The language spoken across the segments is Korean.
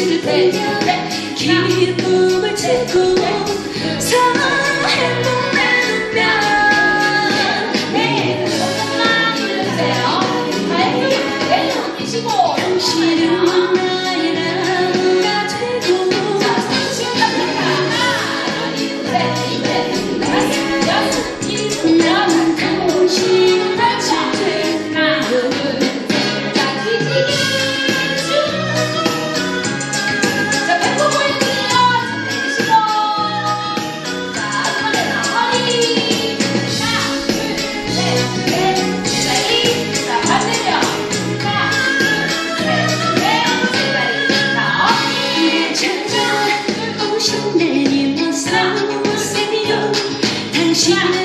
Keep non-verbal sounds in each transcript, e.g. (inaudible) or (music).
사랑의 Yeah.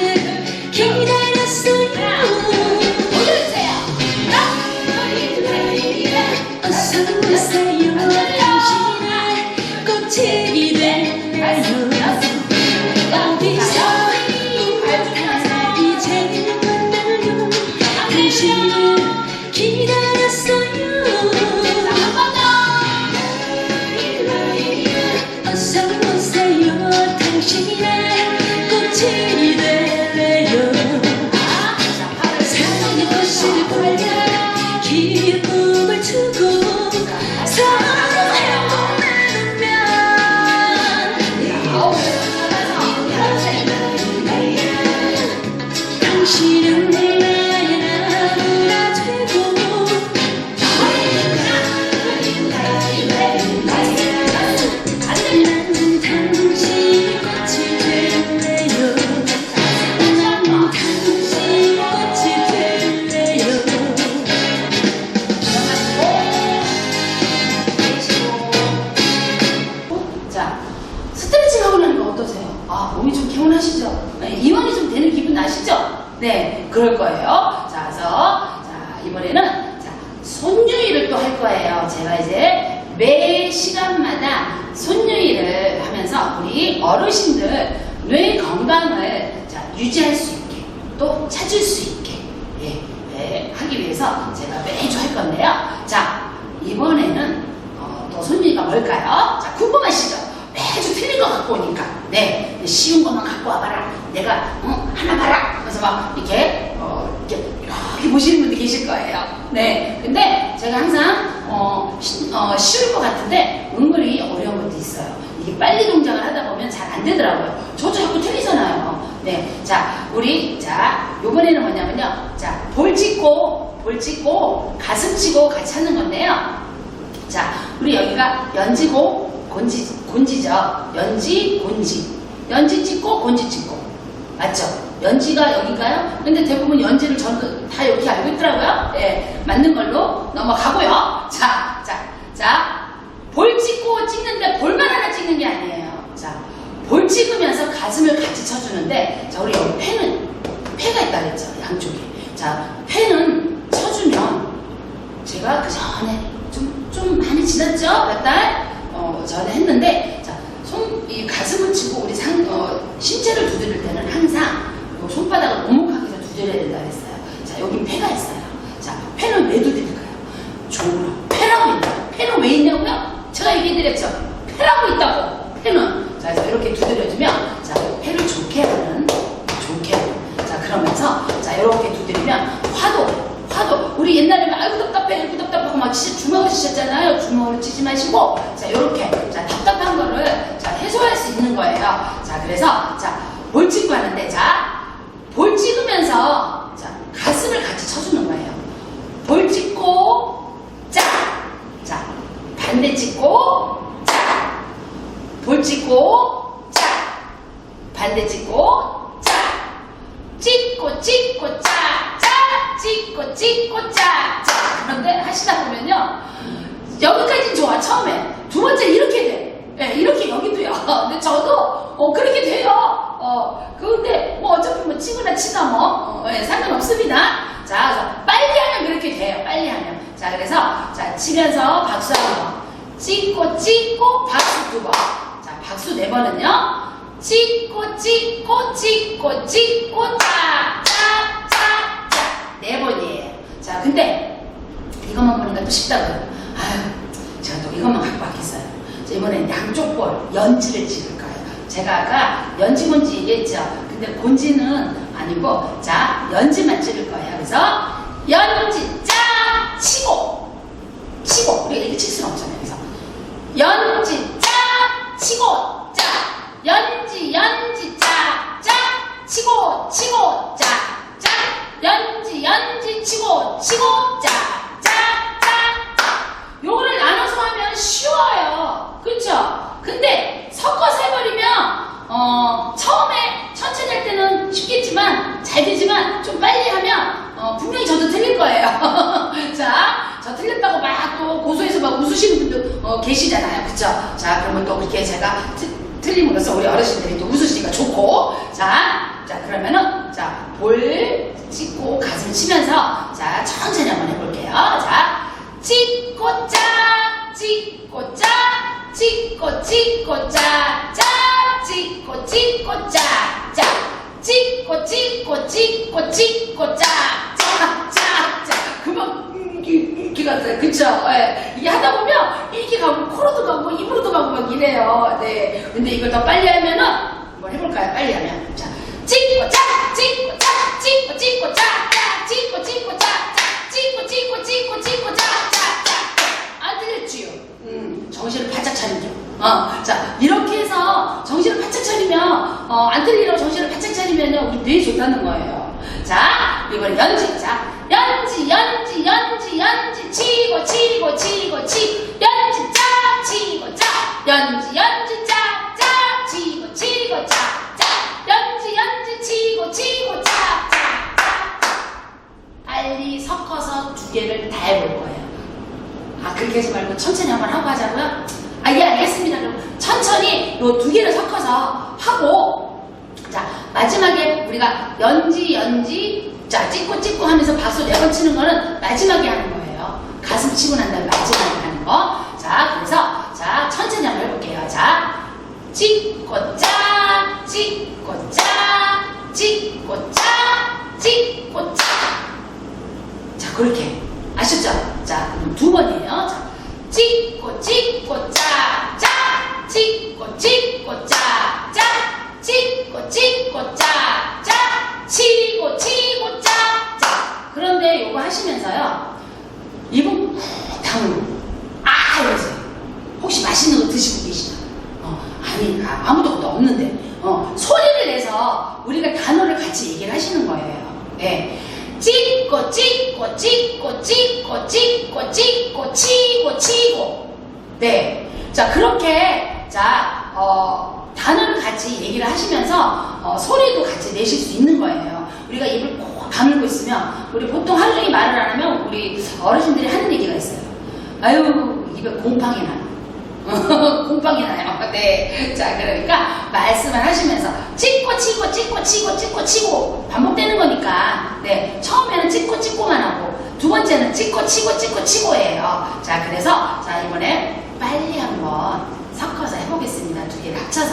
거 갖고 오니까. 네, 쉬운 것만 갖고 와봐라. 내가, 어, 하나 봐라. 그래서 막, 이렇게, 어, 이렇게, 이렇게 보시는 분들 계실 거예요. 네. 근데 제가 항상, 어, 쉬, 어, 쉬울 것 같은데, 은근히 어려운 것도 있어요. 이게 빨리 동작을 하다 보면 잘 안 되더라고요. 저도 자꾸 틀리잖아요. 네. 자, 우리, 자, 요번에는 뭐냐면요. 자, 볼 찍고, 볼 찍고, 가슴 치고 같이 하는 건데요. 자, 우리 여기가 연지고 곤지, 곤지죠. 연지, 곤지. 연지 찍고 곤지 찍고. 맞죠? 연지가 여기가요? 근데 대부분 연지를 저도 다 이렇게 알고 있더라고요. 예, 맞는 걸로 넘어가고요. 자, 자, 자. 볼 찍고 찍는데 볼만 하나 찍는 게 아니에요. 자, 볼 찍으면서 가슴을 같이 쳐주는데, 자, 우리 여기 폐는, 폐가 있다 그랬죠. 양쪽에. 자, 폐는 쳐주면 제가 그 전에 좀, 좀 많이 지났죠? 몇 달? 어, 전에 했는데, 자, 손, 이 가슴을 치고 우리 상, 어, 신체를 두드릴 때는 항상 요 손바닥을 오목하게 해서 두드려야 된다 그랬어요. 여기 패가 있어요. 자, 패는 왜 두드릴까요? 좋으라. 패라고 있다. 패는 왜 있냐고요? 제가 얘기해드렸죠. 패라고 있다고. 패는. 자, 그래서 이렇게 두드려주면, 자, 패를 좋게 하는, 좋게 하는. 자, 그러면서, 자, 이렇게 두드리면, 화도, 화도. 우리 옛날에는 아이고 답답해, 아이고 답답하고 막 진짜 주먹을 치셨잖아요. 주먹으로 치지 마시고, 자, 이렇게. 자, 답답한 거를, 자, 해소할 수 있는 거예요. 자, 그래서, 자, 볼 찍고 하는데, 자, 볼 찍으면서, 자, 가슴을 같이 쳐주는 거예요. 볼 찍고, 짜! 자, 반대 찍고, 짜! 볼 찍고, 짜! 반대 찍고, 짜! 찍고, 찍고, 짜! 짜! 찍고, 찍고, 짜! 짜! 그런데 하시다 보면요. 여기까지는 좋아, 처음에. 두 번째 이렇게 돼. 예, 이렇게 여기도요. (laughs) 근데 저도, 어, 그렇게 돼요. 어, 그런데, 뭐, 어차피 뭐, 치거나 치나 뭐, 어, 예, 상관없습니다. 자, 빨리 하면 그렇게 돼요. 빨리 하면. 자, 그래서, 자, 치면서 박수 한 번. 찍고, 찍고, 박수 두 번. 자, 박수 네 번은요. 찍고, 찍고, 찍고, 찍고, 짜, 짜, 짜, 짜. 네 번이에요. 자, 근데, 이것만 보니까 또 쉽다고요. 아유, 제가 또 이것만 갖고 왔겠어요. 자, 이번엔 양쪽 볼, 연지를 찍을 거예요. 제가 아까 연지 곤지 얘기했죠. 근데 곤지는 아니고, 자, 연지만 찍을 거예요. 그래서, 연지, 짜, 치고, 치고. 우리가 이렇게 칠 수는 없잖아요. 그래서, 연지, 짜, 치고, 짜. 연지, 연지, 짜, 짜. 치고, 치고, 짜, 짜. 연지, 연지, 치고, 치고, 짜. 요거를 하면 쉬워요. 그쵸? 근데 섞어서 해버리면, 어, 처음에 천천히 할 때는 쉽겠지만, 잘 되지만, 좀 빨리 하면, 어, 분명히 저도 틀릴 거예요. (laughs) 자, 저 틀렸다고 막 또 고소해서 막 웃으시는 분도 어, 계시잖아요. 그쵸? 자, 그러면 또 그렇게 제가 트, 틀림으로써 우리 어르신들이 또 웃으시니까 좋고. 자, 자, 그러면은, 자, 볼 찍고 가슴 치면서, 자, 천천히 한번 해볼게요. 자, 찍고 짜, 찍고 짜, 찍고 찍고 짜, 짜, 찍고 찍고 짜, 짜, 찍고 찍고 찍고 찍고 짜, 짜, 짜, 짜. 금방 인기, 인기 같아요. 그쵸? 예. 이게 하다 보면 이렇게 가고 코로도 가고 입으로도 가고 막 이래요. 네. 근데 이걸 더 빨리 하면은 한번 해볼까요? 빨리 하면. 자, 찍고 짜, 찍고 짜, 찍고 찍고 짜, 짜, 찍고 찍고 짜, 짜, 찍고 찍고 찍고 찍고 짜, 짜, 들렸지요? 음, 정신을 바짝 차리죠. 어, 자, 이렇게 해서 정신을 바짝 차리면, 어, 안 틀리라고 정신을 바짝 차리면요, 우리 뇌에 좋다는 거예요. 자, 이번엔 연지. 자, 연지, 연지, 연지, 연지, 치고, 치고, 치고, 치. 연지, 짜, 치고, 짜. 연지, 연지, 짜, 짜, 치고, 치고, 짜, 짜. 연지, 연지, 치고, 치고, 짜, 짜, 짜, 짜. 빨리 섞어서 두 개를 다 해볼 거예요. 아, 그렇게 하지 말고 천천히 한번 하고 하자고요? 아, 예, 알겠습니다. 그럼 천천히 요 두 개를 섞어서 하고, 자, 마지막에 우리가 연지, 연지, 자, 찍고 찍고 하면서 박수 네 번 치는 거는 마지막에 하는 거예요. 가슴 치고 난 다음에 마지막에 하는 거. 자, 그래서, 자, 천천히 한번 해볼게요. 자, 찍고 짜, 찍고 짜, 찍고 짜, 찍고 짜. 자, 그렇게. 아셨죠? 자, 그럼 두 번이에요. 자, 찍고, 찍고, 짜, 짜, 찍고, 찍고, 짜, 짜, 찍고, 찍고, 짜, 짜, 치고, 치고, 짜, 짜. 그런데 이거 하시면서요. 입은 꾹 다물고, 아! 이러세요. 혹시 맛있는 거 드시고 계시나? 어, 아니, 아, 아무도 없는데. 어, 소리를 내서 우리가 단어를 같이 얘기를 하시는 거예요. 예. 찍고, 찍고, 찍고, 찍고, 찍고, 치고, 치고. 네. 자, 그렇게, 자, 어, 단어를 같이 얘기를 하시면서, 어, 소리도 같이 내실 수 있는 거예요. 우리가 입을 꼭 다물고 있으면, 우리 보통 하루 종일 말을 안 하면, 우리 어르신들이 하는 얘기가 있어요. 아유, 입에 곰팡이 나요. (laughs) 곰팡이 나요. (laughs) 네. 자, 그러니까 말씀을 하시면서 찍고 치고 찍고 치고 찍고 치고 반복되는 거니까 네. 처음에는 찍고 찍고만 하고 두 번째는 찍고 치고 찍고 치고예요. 자, 그래서 자, 이번에 빨리 한번 섞어서 해보겠습니다. 두 개를 합쳐서.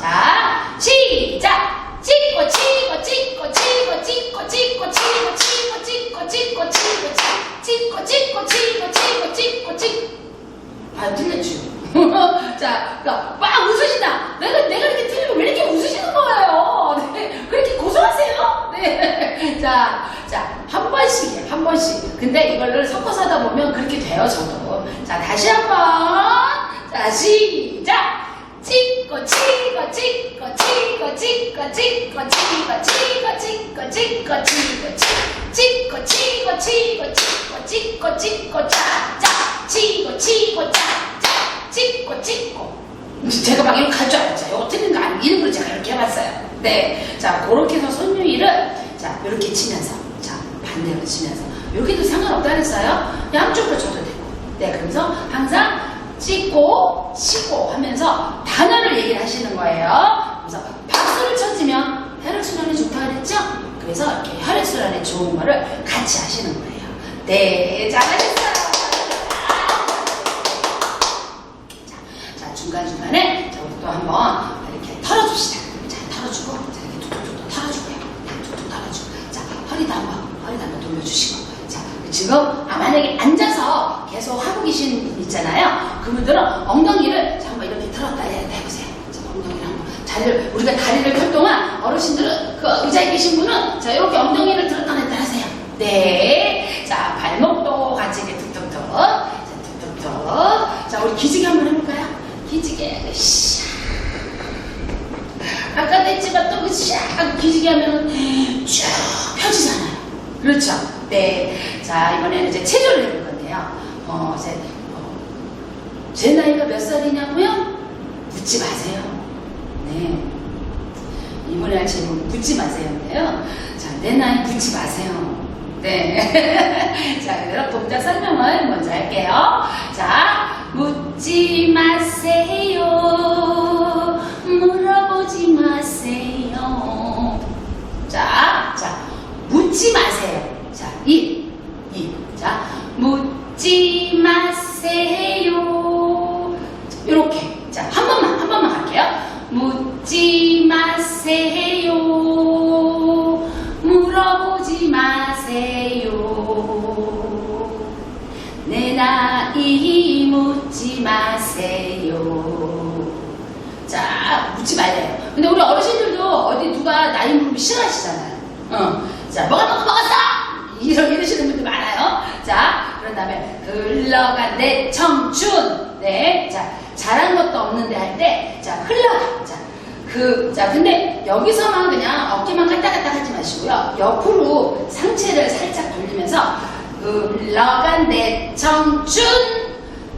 자, 시작! 찍고 치고 찍고 치고 찍고 찍고 치고 치고 찍고 찍고 찍고 찍고 찍고 찍고 찍고 아 틀렸죠. (laughs) 자, 그러니까 막 웃으신다. 내가 내가 이렇게 틀리면 왜 이렇게 웃으시는 거예요? 네, 그렇게 고소하세요? 네, (laughs) 자, 자, 한 번씩이에요, 한 번씩. 근데 이거를 섞어서 하다 보면 그렇게 돼요, 저도. 자, 다시 한 번. 자, 시작. 찍고 찍고 찍고 찍고 찍고 찍고 찍고 찍고 찍고 찍고 찍고 찍고 치고 치고 치고 찍고 찍고 짜짜 치고 치고 짜 짜 찍고 찍고 제가 막 이렇게 할 줄 알았죠 이거 틀린 거 아니고 일부러 제가 이렇게 해봤어요 네 자 그렇게 해서 손유이를 자 이렇게 치면서 자 반대로 치면서 여기도 상관없다 그랬어요 양쪽으로 쳐도 되고 네 그러면서 항상 찍고 치고 하면서 단어를 얘기를 하시는 거예요 그래서 박수를 쳐주면 혈액순환이 좋다 그랬죠 그래서 이렇게 혈액순환에 좋은 거를 같이 하시는 거예요 네 잘하셨어요 자, 자 중간중간에 저부터 또 한번 이렇게 털어줍시다. 자, 털어주고, 자, 이렇게 툭툭툭 털어주고요. 네, 툭툭 털어주고. 자, 허리도 한번. 자, 지금, 아, 만약에 앉아서 계속 하고 계신 분 있잖아요. 그분들은 엉덩이를 자, 한번 이렇게 털었다 해- 해보세요. 자, 엉덩이를 한번. 다리를, 우리가 다리를 펼 동안 어르신들은 그 의자에 계신 분은 자, 이렇게 엉덩이를 들었다 냈다 하세요. 네. 자, 발목도 같이 이렇게 툭툭툭. 자, 툭툭툭. 자, 우리 기지개 한번 해볼까요? 기지개. 샤. 아까도 했지만 또그 샤. 기지개 하면은 쭉 펴지잖아요. 그렇죠? 네. 자, 이번에는 이제 체조를 해볼 건데요. 어, 제, 어, 제 나이가 몇 살이냐고요? 묻지 마세요. 네. 이번에 할 질문 묻지 마세요인데요. 자, 내 나이 묻지 마세요. 네. (laughs) 자, 그럼 동작 설명을 먼저 할게요. 자, 묻지 마세요. 물어보지 마세요. 자, 자, 묻지 마세요. 자, 1, 2. 자, 묻지 마세요. 이렇게. 자, 한 번만, 한 번만 갈게요. 묻지 마세요. 물어보지 마세요. 내 나이 묻지 마세요. 자, 묻지 말래요. 근데 우리 어르신들도 어디 누가 나이 물으면 싫어하시잖아요. 어. 자, 먹고 먹었어? 이러, 이러시는 분들 많아요. 자, 그런 다음에 흘러간 내 청춘. 네. 자, 잘한 것도 없는데 할 때, 자, 흘러가. 자, 그, 자, 근데 여기서만 그냥 어깨만 갔다 하지 마시고요. 옆으로 상체를 살짝 돌리면서 흘러간 내 청춘.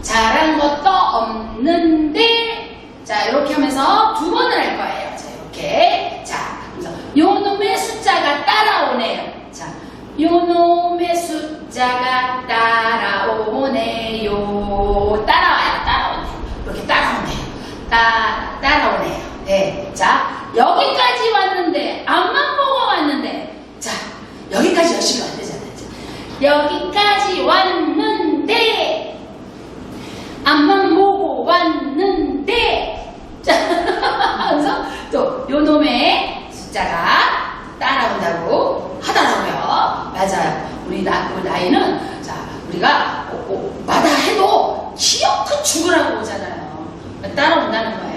잘한 것도 없는데. 자, 이렇게 하면서 두 번을 할 거예요. 자, 이렇게. 자, 그래서 요 놈의 숫자가 따라오네요. 자, 요 놈의 숫자가 따라오네요. 따라와요, 따라오네요. 이렇게 따라오네요. 따, 따라오네요. 네. 자, 여기까지 왔는데, 앞만 보고 왔는데, 자, 여기까지 열심히 왔대잖아요. 자, 여기까지 왔는데, 앞만 보고 왔는데, 자, (laughs) 그래서 또, 요 놈의 숫자가 따라온다고 하더라고요. 맞아요. 우리 나, 우리 나이는, 자, 우리가, 마다 해도 기어크 죽으라고 오잖아요. 따라온다는 거예요.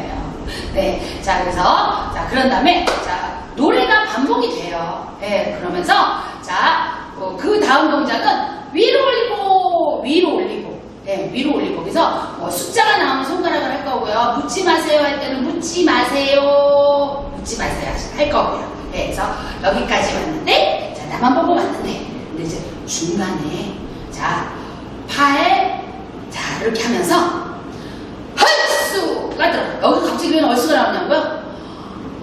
네. 자, 그래서, 자, 그런 다음에, 자, 노래가 반복이 돼요. 네, 그러면서, 자, 어, 그 다음 동작은 위로 올리고, 위로 올리고, 네, 위로 올리고. 그래서 어, 숫자가 나오면 손가락을 할 거고요. 묻지 마세요 할 때는 묻지 마세요. 묻지 마세요 할 거고요. 네, 그래서 여기까지 왔는데, 자, 나만 보고 왔는데, 근데 이제 중간에, 자, 팔, 자, 이렇게 하면서, 들어. 여기 갑자기 왜 얼쑤가 나오냐고요?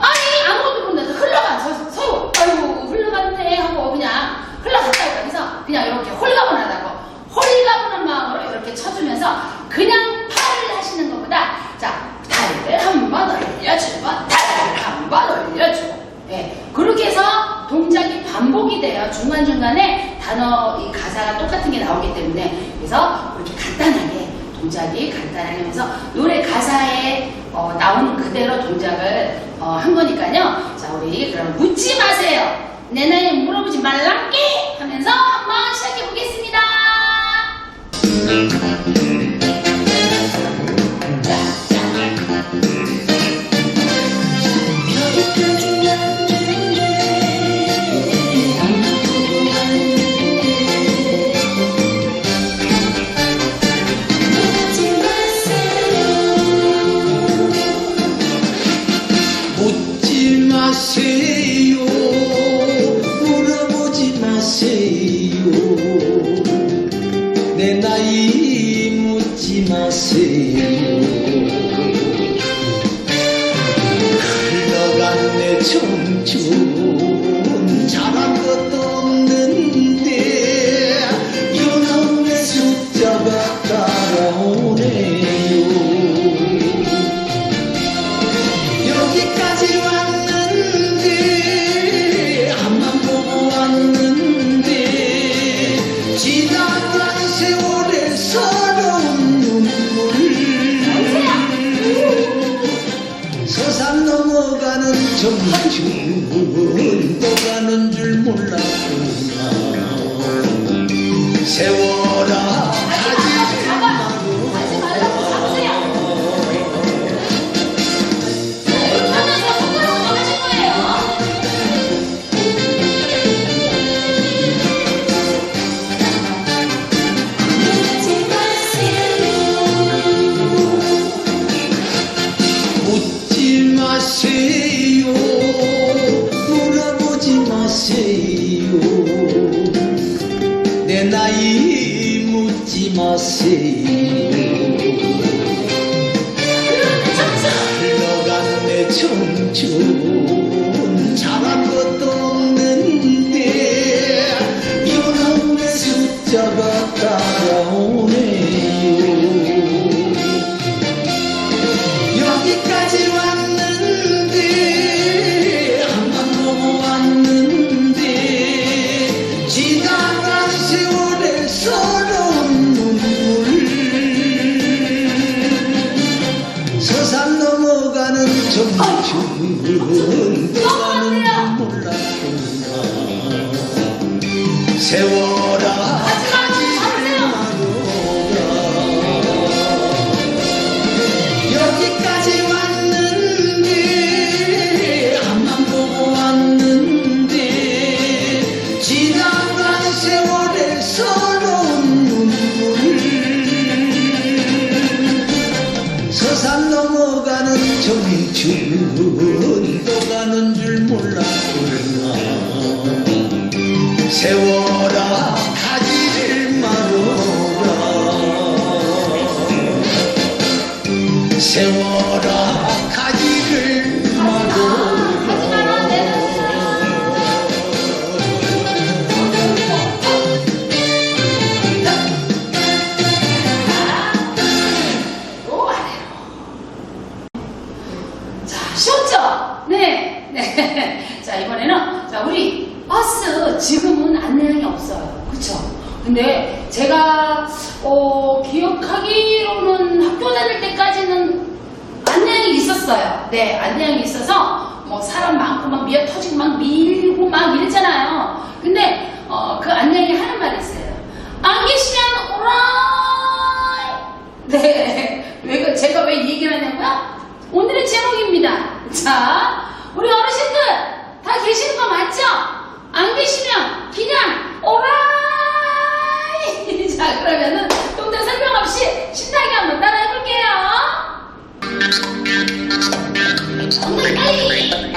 아니, 아무것도 모르는데 흘러가, 서, 서요. 아이고, 흘러갔네 하고 그냥 흘러갔다 할까. 그래서 그냥 이렇게 홀가분하다고. 홀가분한 마음으로 이렇게 쳐주면서 그냥 팔을 하시는 것보다 자, 다리를 한번 올려주고, 다리를 한번 올려주고. 예, 그렇게 해서 동작이 반복이 돼요. 중간중간에 단어, 이 가사가 똑같은 게 나오기 때문에. 그래서 그렇게 간단하게 동작이 간단하게 하면서 노래 가사에 어, 나오는 그대로 동작을 어, 한 거니까요. 자, 우리 그럼 묻지 마세요. 내 나이 물어보지 말란게 하면서 한번 시작해 보겠습니다. 묻 세월 엉